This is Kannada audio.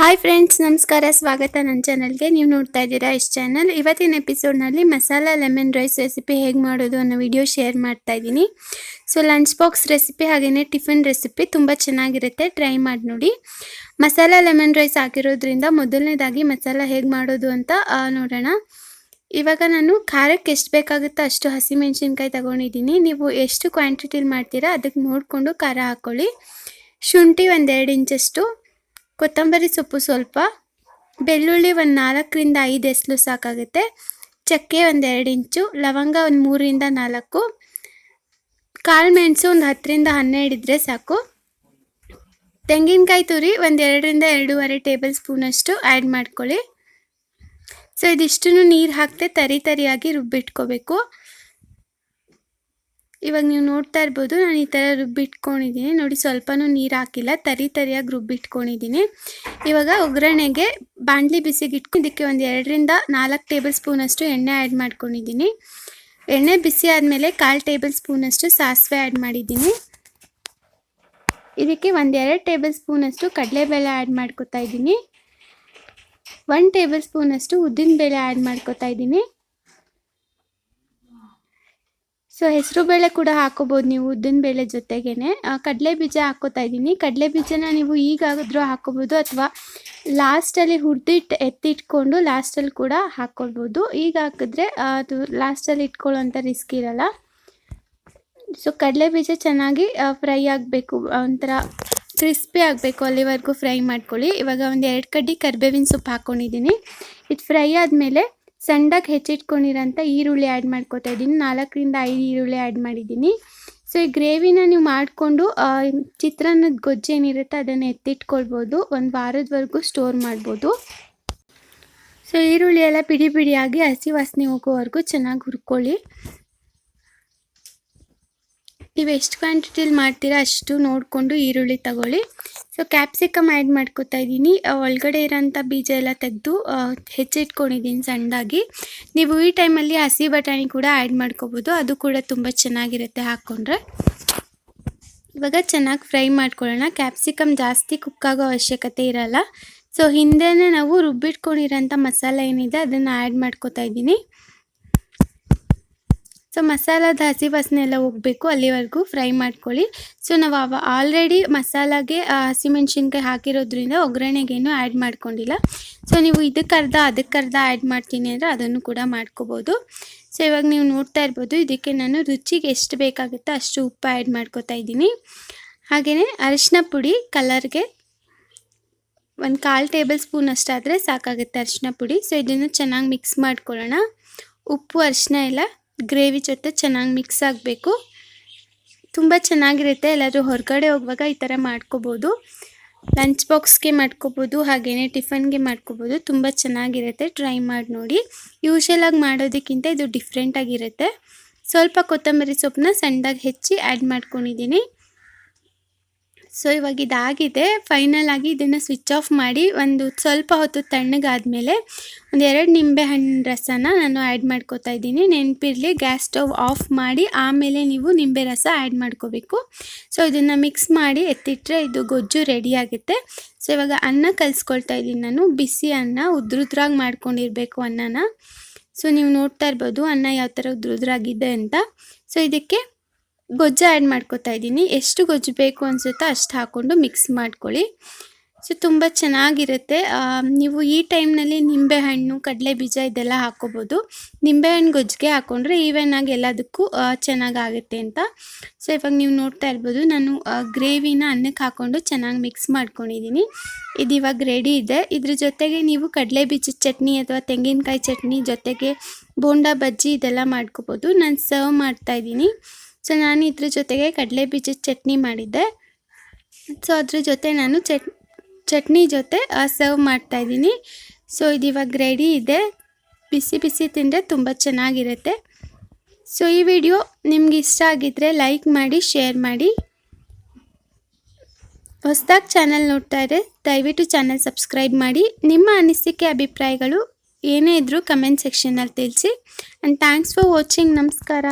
ಹಾಯ್ ಫ್ರೆಂಡ್ಸ್ ನಮಸ್ಕಾರ, ಸ್ವಾಗತ ನನ್ನ ಚಾನಲ್ಗೆ ನೀವು ನೋಡ್ತಾ ಇದ್ದೀರಾ ಇಷ್ಟು ಚಾನಲ್ ಇವತ್ತಿನ ಎಪಿಸೋಡ್ನಲ್ಲಿ ಮಸಾಲ ಲೆಮನ್ ರೈಸ್ ರೆಸಿಪಿ ಹೇಗೆ ಮಾಡೋದು ಅನ್ನೋ ವಿಡಿಯೋ ಶೇರ್ ಮಾಡ್ತಾ ಇದ್ದೀನಿ. ಸೊ ಲಂಚ್ ಬಾಕ್ಸ್ ರೆಸಿಪಿ ಹಾಗೆಯೇ ಟಿಫಿನ್ ರೆಸಿಪಿ ತುಂಬ ಚೆನ್ನಾಗಿರುತ್ತೆ. ಟ್ರೈ ಮಾಡಿ ನೋಡಿ. ಮಸಾಲ ಲೆಮನ್ ರೈಸ್ ಹಾಕಿರೋದ್ರಿಂದ ಮೊದಲನೇದಾಗಿ ಮಸಾಲ ಹೇಗೆ ಮಾಡೋದು ಅಂತ ನೋಡೋಣ. ಇವಾಗ ನಾನು ಖಾರಕ್ಕೆ ಎಷ್ಟು ಬೇಕಾಗುತ್ತೋ ಅಷ್ಟು ಹಸಿಮೆಣಸಿನ್ಕಾಯಿ ತಗೊಂಡಿದ್ದೀನಿ. ನೀವು ಎಷ್ಟು ಕ್ವಾಂಟಿಟಿಲಿ ಮಾಡ್ತೀರಾ ಅದಕ್ಕೆ ನೋಡಿಕೊಂಡು ಖಾರ ಹಾಕ್ಕೊಳ್ಳಿ ಶುಂಠಿ ಒಂದೆರಡು ಇಂಚಷ್ಟು ಕೊತ್ತಂಬರಿ ಸೊಪ್ಪು ಸ್ವಲ್ಪ, ಬೆಳ್ಳುಳ್ಳಿ ಒಂದು ನಾಲ್ಕರಿಂದ ಐದು ಎಸ್ಲು ಸಾಕಾಗುತ್ತೆ. ಚಕ್ಕೆ ಒಂದು ಎರಡು ಇಂಚು, ಲವಂಗ ಒಂದು ಮೂರರಿಂದ ನಾಲ್ಕು, ಕಾಳು ಮೆಣಸು ಒಂದು ಹತ್ತರಿಂದ ಹನ್ನೆರಡು ಇದ್ದರೆ ಸಾಕು. ತೆಂಗಿನಕಾಯಿ ತುರಿ ಒಂದು ಎರಡರಿಂದ ಎರಡೂವರೆ ಟೇಬಲ್ ಸ್ಪೂನಷ್ಟು ಆ್ಯಡ್ ಮಾಡ್ಕೊಳ್ಳಿ. ಸೊ ಇದಿಷ್ಟು ನೀರು ಹಾಕ್ತೆ ತರಿ ತರಿಯಾಗಿ ರುಬ್ಬಿಟ್ಕೋಬೇಕು. ಇವಾಗ ನೀವು ನೋಡ್ತಾ ಇರ್ಬೋದು, ನಾನು ಈ ಥರ ರುಬ್ಬಿಟ್ಕೊಂಡಿದ್ದೀನಿ ನೋಡಿ, ಸ್ವಲ್ಪನೂ ನೀರು ಹಾಕಿಲ್ಲ, ತರಿ ತರಿಯಾಗಿ ರುಬ್ಬಿಟ್ಕೊಂಡಿದ್ದೀನಿ ಇವಾಗ ಒಗ್ಗರಣೆಗೆ ಬಾಣಲಿ ಬಿಸಿಗೆ ಇದಕ್ಕೆ ಒಂದು ಎರಡರಿಂದ ನಾಲ್ಕು ಟೇಬಲ್ ಸ್ಪೂನಷ್ಟು ಎಣ್ಣೆ ಆ್ಯಡ್ ಮಾಡ್ಕೊಂಡಿದ್ದೀನಿ. ಎಣ್ಣೆ ಬಿಸಿ ಆದಮೇಲೆ ಕಾಲು ಟೇಬಲ್ ಸ್ಪೂನಷ್ಟು ಸಾಸಿವೆ ಆ್ಯಡ್ ಮಾಡಿದ್ದೀನಿ. ಇದಕ್ಕೆ ಒಂದೆರಡು ಟೇಬಲ್ ಸ್ಪೂನಷ್ಟು ಕಡಲೆಬೇಳೆ ಆ್ಯಡ್ ಮಾಡ್ಕೊತಾ ಇದ್ದೀನಿ. ಒನ್ ಟೇಬಲ್ ಸ್ಪೂನಷ್ಟು ಉದ್ದಿನಬೇಳೆ ಆ್ಯಡ್ ಮಾಡ್ಕೊತಾ ಇದ್ದೀನಿ. ಸೊ ಹೆಸರು ಬೇಳೆ ಕೂಡ ಹಾಕೋಬೋದು ನೀವು, ಉದ್ದಿನ ಬೇಳೆ ಜೊತೆಗೇನೆ. ಕಡಲೆ ಬೀಜ ಹಾಕೋತಾ ಇದ್ದೀನಿ. ಕಡಲೆ ಬೀಜನ ನೀವು ಈಗಾದರೂ ಹಾಕೋಬೋದು ಅಥವಾ ಲಾಸ್ಟಲ್ಲಿ ಹುರಿದಿಟ್ಟು ಎತ್ತಿಟ್ಕೊಂಡು ಲಾಸ್ಟಲ್ಲಿ ಕೂಡ ಹಾಕ್ಕೊಳ್ಬೋದು ಈಗ ಹಾಕಿದ್ರೆ ಅದು ಲಾಸ್ಟಲ್ಲಿ ಇಟ್ಕೊಳ್ಳೋಂಥ ರಿಸ್ಕ್ ಇರಲ್ಲ. ಸೊ ಕಡಲೆ ಬೀಜ ಚೆನ್ನಾಗಿ ಫ್ರೈ ಆಗಬೇಕು, ಒಂಥರ ಕ್ರಿಸ್ಪಿ ಆಗಬೇಕು ಅಲ್ಲಿವರೆಗೂ ಫ್ರೈ ಮಾಡ್ಕೊಳ್ಳಿ. ಇವಾಗ ಒಂದು ಎರಡು ಕಡ್ಡಿ ಕರಿಬೇವಿನ ಸೊಪ್ಪು ಹಾಕ್ಕೊಂಡಿದ್ದೀನಿ ಇದು ಫ್ರೈ ಆದಮೇಲೆ ಸಣ್ಣದಾಗಿ ಹೆಚ್ಚಿಟ್ಕೊಂಡಿರೋಂಥ ಈರುಳ್ಳಿ ಆ್ಯಡ್ ಮಾಡ್ಕೊತಾ ಇದ್ದೀನಿ. ನಾಲ್ಕರಿಂದ ಐದು ಈರುಳ್ಳಿ ಆ್ಯಡ್ ಮಾಡಿದ್ದೀನಿ. ಸೊ ಈ ಗ್ರೇವಿನ ನೀವು ಮಾಡಿಕೊಂಡು ಚಿತ್ರಾನ್ನದ ಗೊಜ್ಜು ಏನಿರುತ್ತೆ ಅದನ್ನು ಎತ್ತಿಟ್ಕೊಳ್ಬೋದು. ಒಂದು ವಾರದವರೆಗೂ ಸ್ಟೋರ್ ಮಾಡ್ಬೋದು. ಸೊ ಈರುಳ್ಳಿ ಎಲ್ಲ ಪಿಡಿ ಪಿಡಿಯಾಗಿ ಹಸಿ ವಾಸನೆ ಹೋಗೋವರೆಗೂ ಚೆನ್ನಾಗಿ ಹುರ್ಕೊಳ್ಳಿ. ನೀವು ಎಷ್ಟು ಕ್ವಾಂಟಿಟಿಲಿ ಮಾಡ್ತೀರಾ ಅಷ್ಟು ನೋಡಿಕೊಂಡು ಈರುಳ್ಳಿ ತಗೊಳ್ಳಿ. ಸೊ ಕ್ಯಾಪ್ಸಿಕಮ್ ಆ್ಯಡ್ ಮಾಡ್ಕೊತಾ ಇದ್ದೀನಿ. ಒಳಗಡೆ ಇರೋಂಥ ಬೀಜ ಎಲ್ಲ ತೆಗೆದು ಹೆಚ್ಚಿಟ್ಕೊಂಡಿದ್ದೀನಿ ಸಣ್ಣದಾಗಿ. ನೀವು ಈ ಟೈಮಲ್ಲಿ ಹಸಿ ಬಟಾಣಿ ಕೂಡ ಆ್ಯಡ್ ಮಾಡ್ಕೋಬೋದು. ಅದು ಕೂಡ ತುಂಬ ಚೆನ್ನಾಗಿರುತ್ತೆ ಹಾಕ್ಕೊಂಡ್ರೆ. ಇವಾಗ ಚೆನ್ನಾಗಿ ಫ್ರೈ ಮಾಡ್ಕೊಳ್ಳೋಣ. ಕ್ಯಾಪ್ಸಿಕಮ್ ಜಾಸ್ತಿ ಕುಕ್ಕಾಗೋ ಅವಶ್ಯಕತೆ ಇರಲ್ಲ. ಸೊ ಹಿಂದೆನೇ ನಾವು ರುಬ್ಬಿಟ್ಕೊಂಡಿರೋಂಥ ಮಸಾಲೆ ಏನಿದೆ ಅದನ್ನು ಆ್ಯಡ್ ಮಾಡ್ಕೊತಾ ಇದ್ದೀನಿ. ಸೊ ಮಸಾಲದ ಹಸಿ ವಾಸನೆ ಹೋಗಬೇಕು. ಅಲ್ಲಿವರೆಗೂ ಫ್ರೈ ಮಾಡ್ಕೊಳ್ಳಿ. ಸೊ ನಾವು ಆಲ್ರೆಡಿ ಮಸಾಲಾಗೆ ಹಸಿಮೆಣ್ಸಿನ್ಕಾಯಿ ಹಾಕಿರೋದ್ರಿಂದ ಒಗ್ಗರಣೆಗೇನು ಆ್ಯಡ್ ಮಾಡ್ಕೊಂಡಿಲ್ಲ. ಸೊ ನೀವು ಇದಕ್ಕೆ ಅರ್ಧ ಅದಕ್ಕೆ ಅರ್ಧ ಆ್ಯಡ್ ಮಾಡ್ತೀನಿ ಅಂದರೆ ಅದನ್ನು ಕೂಡ ಮಾಡ್ಕೋಬೋದು. ಸೊ ಇವಾಗ ನೀವು ನೋಡ್ತಾ ಇರ್ಬೋದು, ಇದಕ್ಕೆ ನಾನು ರುಚಿಗೆ ಎಷ್ಟು ಬೇಕಾಗುತ್ತೋ ಅಷ್ಟು ಉಪ್ಪು ಆ್ಯಡ್ ಮಾಡ್ಕೋತಾ ಇದ್ದೀನಿ. ಹಾಗೆಯೇ ಅರಿಶಿನ ಪುಡಿ ಕಲರ್ಗೆ ಒಂದು ಕಾಲು ಟೇಬಲ್ ಸ್ಪೂನ್ ಅಷ್ಟಾದರೆ ಸಾಕಾಗುತ್ತೆ ಅರಿಶಿನ ಪುಡಿ. ಸೊ ಇದನ್ನು ಚೆನ್ನಾಗಿ ಮಿಕ್ಸ್ ಮಾಡ್ಕೊಳ್ಳೋಣ. ಉಪ್ಪು ಅರಿಶಿನ ಎಲ್ಲ ಗ್ರೇವಿ ಜೊತೆ ಚೆನ್ನಾಗಿ ಮಿಕ್ಸ್ ಆಗಬೇಕು. ತುಂಬ ಚೆನ್ನಾಗಿರುತ್ತೆ. ಎಲ್ಲಾದರೂ ಹೊರಗಡೆ ಹೋಗುವಾಗ ಈ ಥರ ಮಾಡ್ಕೋಬೋದು. ಲಂಚ್ ಬಾಕ್ಸ್ಗೆ ಮಾಡ್ಕೋಬೋದು ಹಾಗೆಯೇ ಟಿಫನ್ಗೆ ಮಾಡ್ಕೋಬೋದು. ತುಂಬ ಚೆನ್ನಾಗಿರುತ್ತೆ. ಟ್ರೈ ಮಾಡಿ ನೋಡಿ. ಯೂಶಲಾಗಿ ಮಾಡೋದಕ್ಕಿಂತ ಇದು ಡಿಫ್ರೆಂಟಾಗಿರುತ್ತೆ ಸ್ವಲ್ಪ ಕೊತ್ತಂಬರಿ ಸೊಪ್ಪನ್ನ ಸಣ್ಣದಾಗಿ ಹೆಚ್ಚಿ ಆ್ಯಡ್ ಮಾಡ್ಕೊಂಡಿದ್ದೀನಿ. ಸೊ ಇವಾಗ ಇದಾಗಿದೆ. ಫೈನಲ್ ಆಗಿ ಇದನ್ನು ಸ್ವಿಚ್ ಆಫ್ ಮಾಡಿ ಒಂದು ಸ್ವಲ್ಪ ಹೊತ್ತು ತಣ್ಣಗಾದಮೇಲೆ ಒಂದು ಎರಡು ನಿಂಬೆ ಹಣ್ಣಿನ ರಸನ ನಾನು ಆ್ಯಡ್ ಮಾಡ್ಕೋತಾ ಇದ್ದೀನಿ. ನೆನಪಿರಲಿ ಗ್ಯಾಸ್ ಸ್ಟವ್ ಆಫ್ ಮಾಡಿ ಆಮೇಲೆ ನೀವು ನಿಂಬೆ ರಸ ಆ್ಯಡ್ ಮಾಡ್ಕೋಬೇಕು. ಸೊ ಇದನ್ನು ಮಿಕ್ಸ್ ಮಾಡಿ ಎತ್ತಿಟ್ರೆ ಇದು ಗೊಜ್ಜು ರೆಡಿ ಆಗುತ್ತೆ. ಸೊ ಇವಾಗ ಅನ್ನ ಕಲಿಸ್ಕೊಳ್ತಾ ಇದ್ದೀನಿ ನಾನು. ಬಿಸಿ ಅನ್ನ, ಉದ್ರುದ್ರಾಗಿ ಮಾಡ್ಕೊಂಡಿರಬೇಕು ಅನ್ನನ. ಸೊ ನೀವು ನೋಡ್ತಾ ಇರ್ಬೋದು ಅನ್ನ ಯಾವ ಥರ ಉದ್ರುದ್ರಾಗಿದೆ ಅಂತ. ಸೊ ಇದಕ್ಕೆ ಗೊಜ್ಜು ಆ್ಯಡ್ ಮಾಡ್ಕೋತಾ ಇದ್ದೀನಿ. ಎಷ್ಟು ಗೊಜ್ಜು ಬೇಕು ಅನಿಸುತ್ತೋ ಅಷ್ಟು ಹಾಕ್ಕೊಂಡು ಮಿಕ್ಸ್ ಮಾಡ್ಕೊಳ್ಳಿ. ಸೊ ತುಂಬ ಚೆನ್ನಾಗಿರುತ್ತೆ. ನೀವು ಈ ಟೈಮ್ನಲ್ಲಿ ನಿಂಬೆಹಣ್ಣು ಕಡಲೆ ಬೀಜ ಇದೆಲ್ಲ ಹಾಕ್ಕೋಬೋದು ನಿಂಬೆಹಣ್ಣು ಗೊಜ್ಜಿಗೆ ಹಾಕ್ಕೊಂಡ್ರೆ ಈವನ್ ಆಗಿ ಎಲ್ಲದಕ್ಕೂ ಚೆನ್ನಾಗಾಗುತ್ತೆ ಅಂತ. ಸೊ ಇವಾಗ ನೀವು ನೋಡ್ತಾ ಇರ್ಬೋದು, ನಾನು ಗ್ರೇವಿನ ಅನ್ನಕ್ಕೆ ಹಾಕ್ಕೊಂಡು ಚೆನ್ನಾಗಿ ಮಿಕ್ಸ್ ಮಾಡ್ಕೊಂಡಿದ್ದೀನಿ. ಇದು ಇವಾಗ ರೆಡಿ ಇದೆ. ಇದ್ರ ಜೊತೆಗೆ ನೀವು ಕಡಲೆ ಬೀಜದ ಚಟ್ನಿ ಅಥವಾ ತೆಂಗಿನಕಾಯಿ ಚಟ್ನಿ ಜೊತೆಗೆ ಬೋಂಡಾ ಬಜ್ಜಿ ಇದೆಲ್ಲ ಮಾಡ್ಕೋಬೋದು. ನಾನು ಸರ್ವ್ ಮಾಡ್ತಾಯಿದ್ದೀನಿ ಸೊ ನಾನು ಇದ್ರ ಜೊತೆಗೆ ಕಡಲೆ ಬೀಜದ ಚಟ್ನಿ ಮಾಡಿದ್ದೆ. ಸೊ ಅದ್ರ ಜೊತೆ ನಾನು ಚಟ್, ಚಟ್ನಿ ಜೊತೆ ಸರ್ವ್ ಮಾಡ್ತಾಯಿದ್ದೀನಿ ಸೊ ಇದು ಇವಾಗ ರೆಡಿ ಇದೆ. ಬಿಸಿ ಬಿಸಿ ತಿಂದರೆ ತುಂಬ ಚೆನ್ನಾಗಿರುತ್ತೆ. ಸೊ ಈ ವಿಡಿಯೋ ನಿಮ್ಗೆ ಇಷ್ಟ ಆಗಿದ್ದರೆ ಲೈಕ್ ಮಾಡಿ ಶೇರ್ ಮಾಡಿ. ಹೊಸದಾಗಿ ಚಾನಲ್ ನೋಡ್ತಾ ಇದ್ದರೆ ದಯವಿಟ್ಟು ಚಾನಲ್ ಸಬ್ಸ್ಕ್ರೈಬ್ ಮಾಡಿ. ನಿಮ್ಮ ಅನಿಸಿಕೆ, ಅಭಿಪ್ರಾಯಗಳು ಏನೇ ಇದ್ದರೂ ಕಮೆಂಟ್ ಸೆಕ್ಷನಲ್ಲಿ ತಿಳಿಸಿ. ಆ್ಯಂಡ್ ಥ್ಯಾಂಕ್ಸ್ ಫಾರ್ ವಾಚಿಂಗ್ ನಮಸ್ಕಾರ.